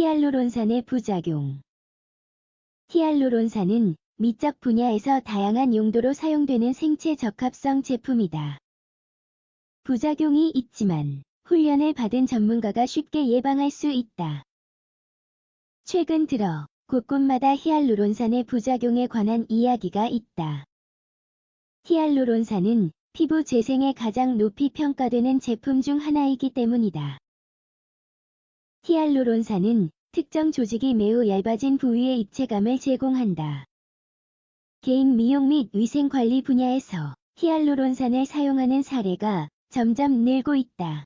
히알루론산의 부작용 히알루론산은 미적 분야에서 다양한 용도로 사용되는 생체 적합성 제품이다. 부작용이 있지만 훈련을 받은 전문가가 쉽게 예방할 수 있다. 최근 들어 곳곳마다 히알루론산의 부작용에 관한 이야기가 있다. 히알루론산은 피부 재생에 가장 높이 평가되는 제품 중 하나이기 때문이다. 히알루론산은 특정 조직이 매우 얇아진 부위에 입체감을 제공한다. 개인 미용 및 위생 관리 분야에서 히알루론산을 사용하는 사례가 점점 늘고 있다.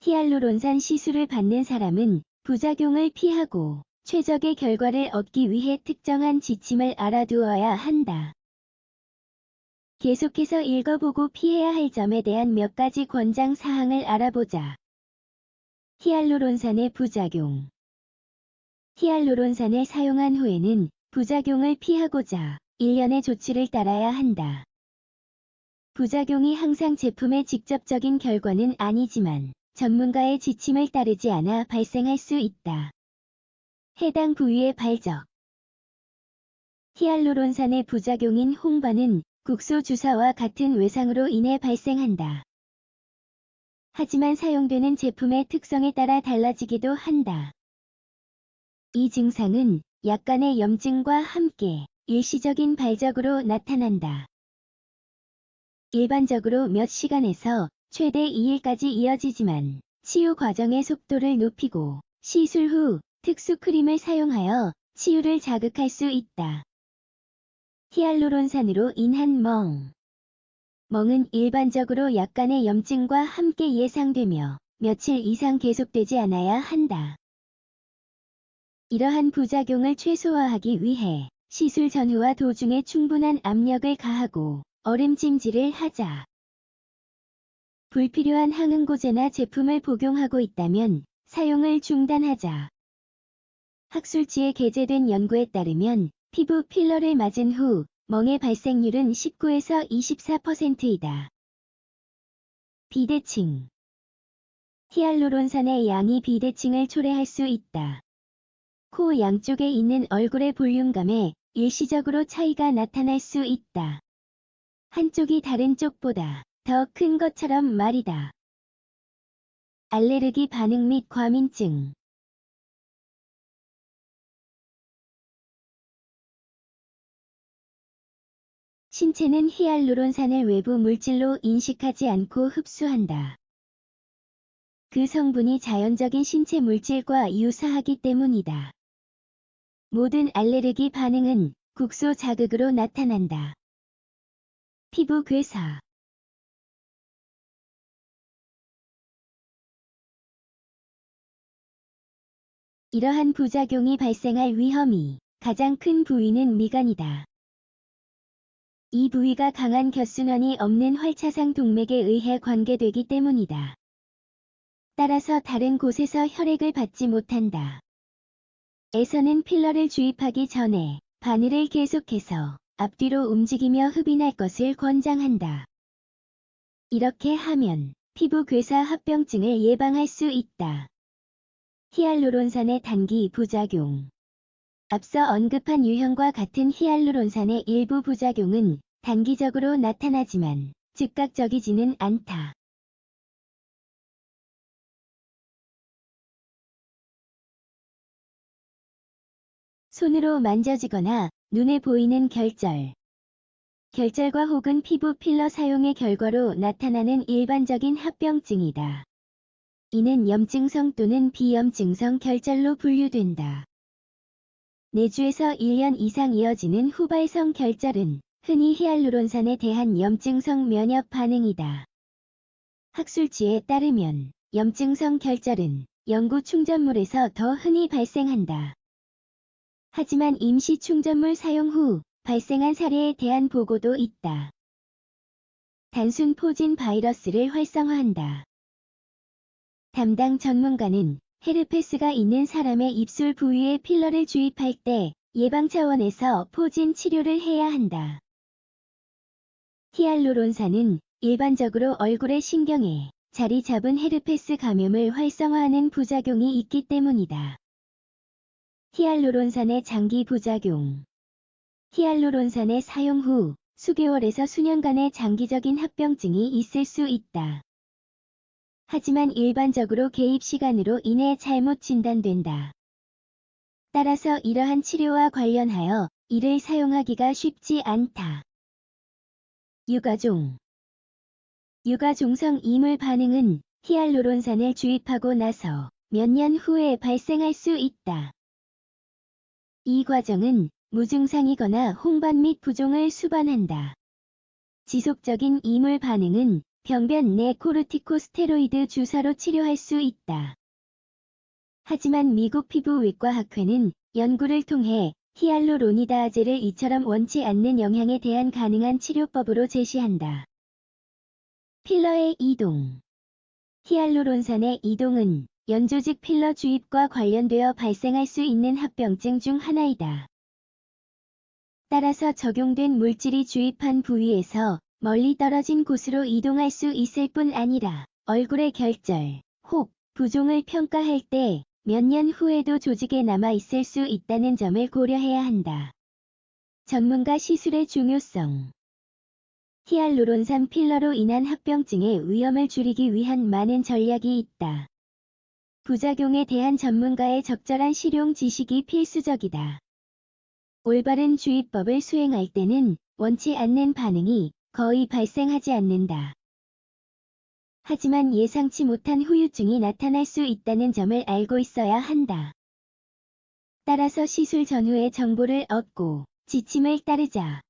히알루론산 시술을 받는 사람은 부작용을 피하고 최적의 결과를 얻기 위해 특정한 지침을 알아두어야 한다. 계속해서 읽어보고 피해야 할 점에 대한 몇 가지 권장 사항을 알아보자. 히알루론산의 부작용 히알루론산을 사용한 후에는 부작용을 피하고자 일련의 조치를 따라야 한다. 부작용이 항상 제품의 직접적인 결과는 아니지만 전문가의 지침을 따르지 않아 발생할 수 있다. 해당 부위의 발적 히알루론산의 부작용인 홍반은 국소 주사와 같은 외상으로 인해 발생한다. 하지만 사용되는 제품의 특성에 따라 달라지기도 한다. 이 증상은 약간의 염증과 함께 일시적인 발적으로 나타난다. 일반적으로 몇 시간에서 최대 2일까지 이어지지만 치유 과정의 속도를 높이고 시술 후 특수 크림을 사용하여 치유를 자극할 수 있다. 히알루론산으로 인한 멍 멍은 일반적으로 약간의 염증과 함께 예상되며 며칠 이상 계속되지 않아야 한다. 이러한 부작용을 최소화하기 위해 시술 전후와 도중에 충분한 압력을 가하고 얼음찜질을 하자. 불필요한 항응고제나 제품을 복용하고 있다면 사용을 중단하자. 학술지에 게재된 연구에 따르면 피부 필러를 맞은 후 멍의 발생률은 19에서 24%이다. 비대칭 히알루론산의 양이 비대칭을 초래할 수 있다. 코 양쪽에 있는 얼굴의 볼륨감에 일시적으로 차이가 나타날 수 있다. 한쪽이 다른 쪽보다 더 큰 것처럼 말이다. 알레르기 반응 및 과민증 신체는 히알루론산을 외부 물질로 인식하지 않고 흡수한다. 그 성분이 자연적인 신체 물질과 유사하기 때문이다. 모든 알레르기 반응은 국소 자극으로 나타난다. 피부 괴사 이러한 부작용이 발생할 위험이 가장 큰 부위는 미간이다. 이 부위가 강한 곁순환이 없는 활차상 동맥에 의해 관계되기 때문이다. 따라서 다른 곳에서 혈액을 받지 못한다. 에서는 필러를 주입하기 전에 바늘을 계속해서 앞뒤로 움직이며 흡인할 것을 권장한다. 이렇게 하면 피부 괴사 합병증을 예방할 수 있다. 히알루론산의 단기 부작용 앞서 언급한 유형과 같은 히알루론산의 일부 부작용은 단기적으로 나타나지만 즉각적이지는 않다. 손으로 만져지거나 눈에 보이는 결절 결절과 혹은 피부 필러 사용의 결과로 나타나는 일반적인 합병증이다. 이는 염증성 또는 비염증성 결절로 분류된다. 내주에서 1년 이상 이어지는 후발성 결절은 흔히 히알루론산에 대한 염증성 면역 반응이다. 학술지에 따르면 염증성 결절은 연구 충전물에서 더 흔히 발생한다. 하지만 임시 충전물 사용 후 발생한 사례에 대한 보고도 있다. 단순 포진 바이러스를 활성화한다. 담당 전문가는 헤르페스가 있는 사람의 입술 부위에 필러를 주입할 때 예방 차원에서 포진 치료를 해야 한다. 히알루론산은 일반적으로 얼굴의 신경에 자리 잡은 헤르페스 감염을 활성화하는 부작용이 있기 때문이다. 히알루론산의 장기 부작용 히알루론산의 사용 후 수개월에서 수년간의 장기적인 합병증이 있을 수 있다. 하지만 일반적으로 개입 시간으로 인해 잘못 진단된다. 따라서 이러한 치료와 관련하여 이를 사용하기가 쉽지 않다. 유가종 유가종성 이물 반응은 히알루론산을 주입하고 나서 몇 년 후에 발생할 수 있다. 이 과정은 무증상이거나 홍반 및 부종을 수반한다. 지속적인 이물 반응은 병변 내 코르티코스테로이드 주사로 치료할 수 있다. 하지만 미국 피부외과 학회는 연구를 통해 히알루로니다아제를 이처럼 원치 않는 영향에 대한 가능한 치료법으로 제시한다. 필러의 이동 히알루론산의 이동은 연조직 필러 주입과 관련되어 발생할 수 있는 합병증 중 하나이다. 따라서 적용된 물질이 주입한 부위에서 멀리 떨어진 곳으로 이동할 수 있을 뿐 아니라 얼굴의 결절, 혹 부종을 평가할 때 몇 년 후에도 조직에 남아 있을 수 있다는 점을 고려해야 한다. 전문가 시술의 중요성 히알루론산 필러로 인한 합병증의 위험을 줄이기 위한 많은 전략이 있다. 부작용에 대한 전문가의 적절한 실용 지식이 필수적이다. 올바른 주입법을 수행할 때는 원치 않는 반응이 거의 발생하지 않는다. 하지만 예상치 못한 후유증이 나타날 수 있다는 점을 알고 있어야 한다. 따라서 시술 전후의 정보를 얻고 지침을 따르자.